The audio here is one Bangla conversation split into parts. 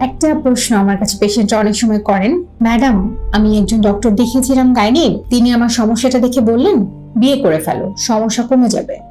একটা প্রশ্ন আমার কাছে পেশেন্ট অনেক সময় করেন, ম্যাডাম, আমি একজন ডক্টর দেখিয়েছিলাম গাইনির তিনি আমার সমস্যাটা দেখে বললেন, বিয়ে করে ফেলো, সমস্যা কমে যাবে।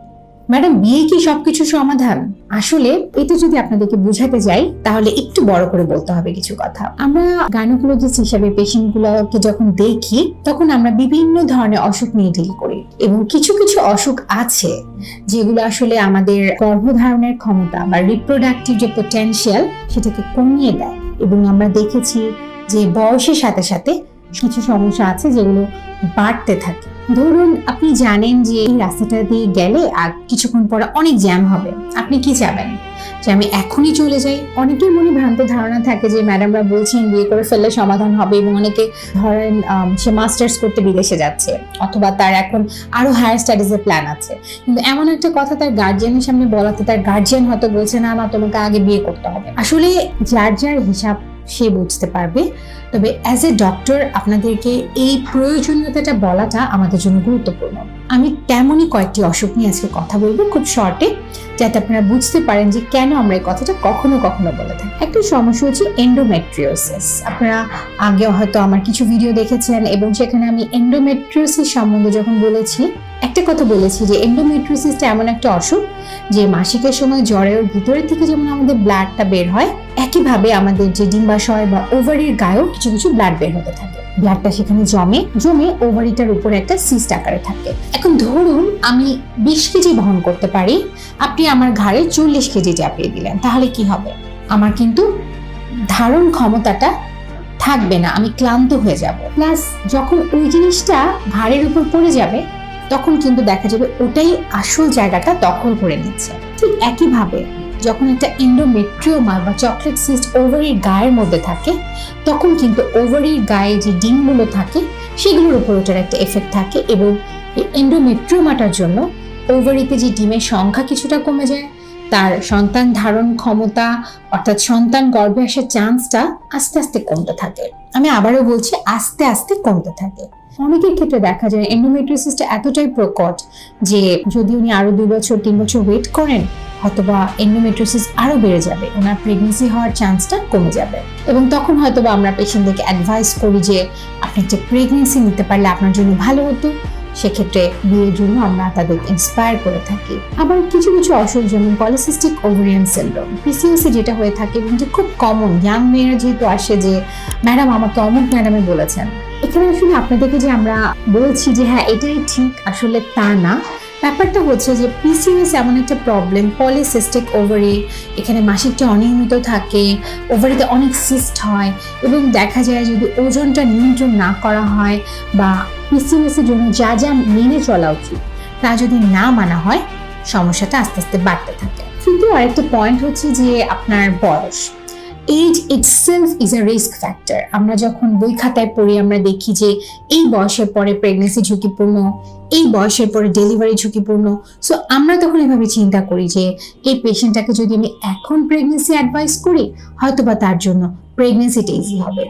ম্যাডাম, বিয়ে কি সবকিছু সমাধান? আসলে এটা যদি আপনাদেরকে বুঝাতে যাই, তাহলে একটু বড় করে বলতে হবে কিছু কথা। আমরা গাইনোকোলজিস্ট হিসাবে পেশেন্ট গুলোকে যখন দেখি, তখন আমরা বিভিন্ন ধরনের অসুখ নিয়ে ডিল করি। এবং কিছু কিছু অসুখ আছে, যেগুলো আসলে আমাদের গর্ভধারণের ক্ষমতা বা রিপ্রোডাক্টিভ যে পোটেনশিয়াল সেটাকে কমিয়ে দেয়। এবং আমরা দেখেছি যে বয়সের সাথে সাথে কিছু সমস্যা আছে যেগুলো বাড়তে থাকে। ধরুন আপনি জানেন যে এই রাস্তাটা দিয়ে গেলে আর কিছুক্ষণ পরে অনেক জ্যাম হবে। আপনি কি চাবেন? যে আমি এখনই চলে যাই? অনেকের মনে ভ্রান্ত ধারণা থাকে যে ম্যাডামরা বলছেন বিয়ে করে ফেললে সমাধান হবে এবং অনেকে ধরেন সে মাস্টার্স করতে বিদেশে যাচ্ছে অথবা তার এখন আরও হায়ার স্টাডিজের প্ল্যান আছে। কিন্তু এমন একটা কথা তার গার্জিয়ানের সামনে বলাতে তার গার্জিয়ান হয়তো বলছে, না না, তোমাকে আগে বিয়ে করতে হবে। আসলে যার যার হিসাব সে বুঝতে পারবে। তবে অ্যাজ এ ডক্টর আপনাদেরকে এই প্রয়োজনীয়তাটা বলাটা আমাদের জন্য গুরুত্বপূর্ণ। আমি তেমনই কয়েকটি অসুখ নিয়ে আজকে কথা বলব খুব শর্টে যাতে আপনারা বুঝতে পারেন যে কেন আমরা এই কথাটা কখনো কখনো বলে থাকি। একটা সমস্যা হচ্ছে এন্ডোমেট্রিওসিস আপনারা আগে হয়তো আমার কিছু ভিডিও দেখেছেন এবং সেখানে আমি এন্ডোমেট্রিওসিস সম্বন্ধে যখন বলেছি, একটা কথা বলেছি যে এন্ডোমেট্রিওসিসটা এমন একটা অসুখ যে মাসিকের সময় জ্বরের ভিতরের থেকে যেমন আমাদের ব্লাডটা বের হয় একইভাবে আমাদের যে ডিম্বাশয় বা ওভারির গায়েও কিছু কিছু ব্লাড বের হতে থাকে। ব্লাডটা সেখানে জমে জমে ওভারিটার উপরে একটা সিস্ট আকারে থাকে। এখন ধরুন আমি বিশ কেজি বহন করতে পারি, আপনি আমার ঘাড়ে চল্লিশ কেজি চাপিয়ে দিলেন, তাহলে কি হবে? আমার কিন্তু ধারণ ক্ষমতাটা থাকবে না, আমি ক্লান্ত হয়ে যাব। প্লাস যখন ওই জিনিসটা ঘাড়ের উপর পড়ে যাবে, তখন কিন্তু দেখা যাবে ওটাই আসল জায়গাটা দখল করে নিচ্ছে। ঠিক একইভাবে যখন একটা এন্ডোমেট্রিওমা বা চকলেট সিস্ট ওভারির গায়ের মধ্যে থাকে, তখন কিন্তু ওভারির গায়ে যে ডিমগুলো থাকে, সেগুলোর উপর ওটার একটা এফেক্ট থাকে এবং এই এন্ডোমেট্রিওমাটার জন্য ওভারিতে যে ডিমের সংখ্যা কিছুটা কমে যায়, তার সন্তান ধারণ ক্ষমতা অর্থাৎ সন্তান গর্ভে আসার চান্সটা আস্তে আস্তে কমতে থাকে। আমি আবারও বলছি, আস্তে আস্তে কমতে থাকে। অনেকের ক্ষেত্রে দেখা যায় এন্ডোমেট্রিওসিসটা এতটাই প্রকট যে যদি উনি আরও দুই বছর, তিন বছর ওয়েট করেন হয়তোবা এন্ডোমেট্রিওসিস আরও বেড়ে যাবে, ওনার প্রেগনেন্সি হওয়ার চান্সটা কমে যাবে। এবং তখন হয়তোবা আমরা পেশেন্টদেরকে অ্যাডভাইস করি যে, আপনি একটা প্রেগনেন্সি নিতে পারলে আপনার জন্য ভালো হতো। সেক্ষেত্রে বিয়ের জন্য আমরা তাদের ইন্সপায়ার করে থাকি। আবার কিছু কিছু অসুখ, যেমন পলিসিস্টিক ওভারিয়ান সিন্ড্রোম পিসিওসি যেটা হয়ে থাকে, এবং যে খুব কমন ইয়াং মেয়েরা যেহেতু আসে যে, ম্যাডাম, আমাকে অমুক ম্যাডামে বলেছেন। এখানে আসলে আপনাদেরকে যে আমরা বলছি যে হ্যাঁ এটাই ঠিক, আসলে তা না। ব্যাপারটা হচ্ছে যে পিসিওএস এমন একটা প্রবলেম পলিসিস্টিক ওভারি এখানে মাসিকটা অনিয়মিত থাকে ওভারিতে অনেক সিস্ট হয় এবং দেখা যায় যদি ওজনটা নিয়ন্ত্রণ না করা হয় বা পিসিওএস এর জন্য যা যা মেনে চলা উচিত, তা যদি না মানা হয়, সমস্যাটা আস্তে আস্তে বাড়তে থাকে। কিন্তু আরেকটা পয়েন্ট হচ্ছে যে আপনার বয়স। Age itself is a risk factor আমরা যখন বই খাতায় পড়ি, আমরা দেখি যে এই বয়সের পরে প্রেগনেন্সি ঝুঁকিপূর্ণ, এই বয়সের পরে ডেলিভারি ঝুঁকিপূর্ণ। সো আমরা তখন এভাবে চিন্তা করি যে এই পেশেন্টটাকে যদি আমি এখন প্রেগনেন্সি অ্যাডভাইস করি হয়তো বা তার জন্য প্রেগনেন্সিটা ইজি হবে।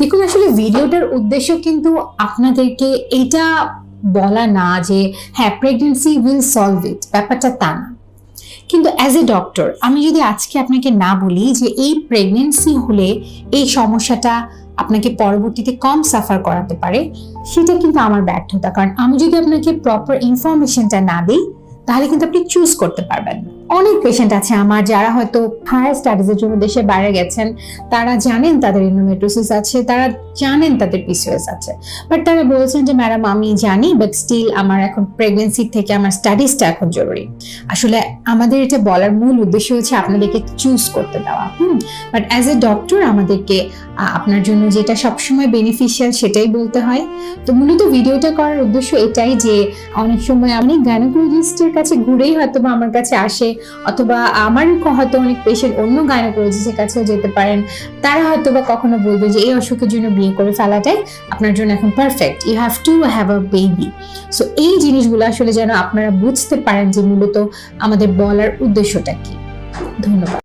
দেখুন, আসলে ভিডিওটার উদ্দেশ্য কিন্তু আপনাদেরকে এটা বলা না যে হ্যাঁ প্রেগনেন্সি উইল সলভ ইট ব্যাপারটা তা না। কিন্তু অ্যাজ এ ডক্টর আমি যদি আজকে আপনাকে না বলি যে এই প্রেগনেন্সি হলে এই সমস্যাটা আপনাকে পরবর্তীতে কম সাফার করাতে পারে, সেটা কিন্তু আমার ব্যর্থতা কারণ আমি যদি আপনাকে প্রপার ইনফরমেশনটা না দিই, তাহলে কিন্তু আপনি চুজ করতে পারবেন না। অনেক পেশেন্ট আছে আমার যারা হয়তো হায়ার স্টাডিজের জন্য দেশের বাইরে গেছেন। তারা জানেন তাদের ইনোমেটোসিস আছে, তারা জানেন তাদের পিসিওএস আছে। বাট তারা বলছেন যে ম্যাডাম আমি জানি বাট স্টিল আমার এখন প্রেগনেন্সি থেকে আমার স্টাডিজটা এখন জরুরি। আসলে আমাদের এটা বলার মূল উদ্দেশ্য হচ্ছে আপনাদেরকে চুজ করতে দেওয়া, hmm? But as a doctor আমাদেরকে আপনার জন্য যেটা সবসময় বেনিফিশিয়াল সেটাই বলতে হয়। তো মূলত ভিডিওটা করার উদ্দেশ্য এটাই যে, অনেক সময় আমি গাইনোকোলজিস্টের কাছে ঘুরেই হয়তো বা আমার কাছে আসে অথবা আমার হয়তো অনেক পেশেন্ট অন্য গাইনোকোলজিস্টের কাছেও যেতে পারেন, তারা হয়তো বা কখনো বলবে যে, এই অসুখের জন্য বিয়ে করে ফেলাটাই আপনার জন্য এখন perfect you have to have a baby so এই জিনিসগুলো আসলে যেন আপনারা বুঝতে পারেন যে মূলত আমাদের বলার উদ্দেশ্যটা কি। ধন্যবাদ।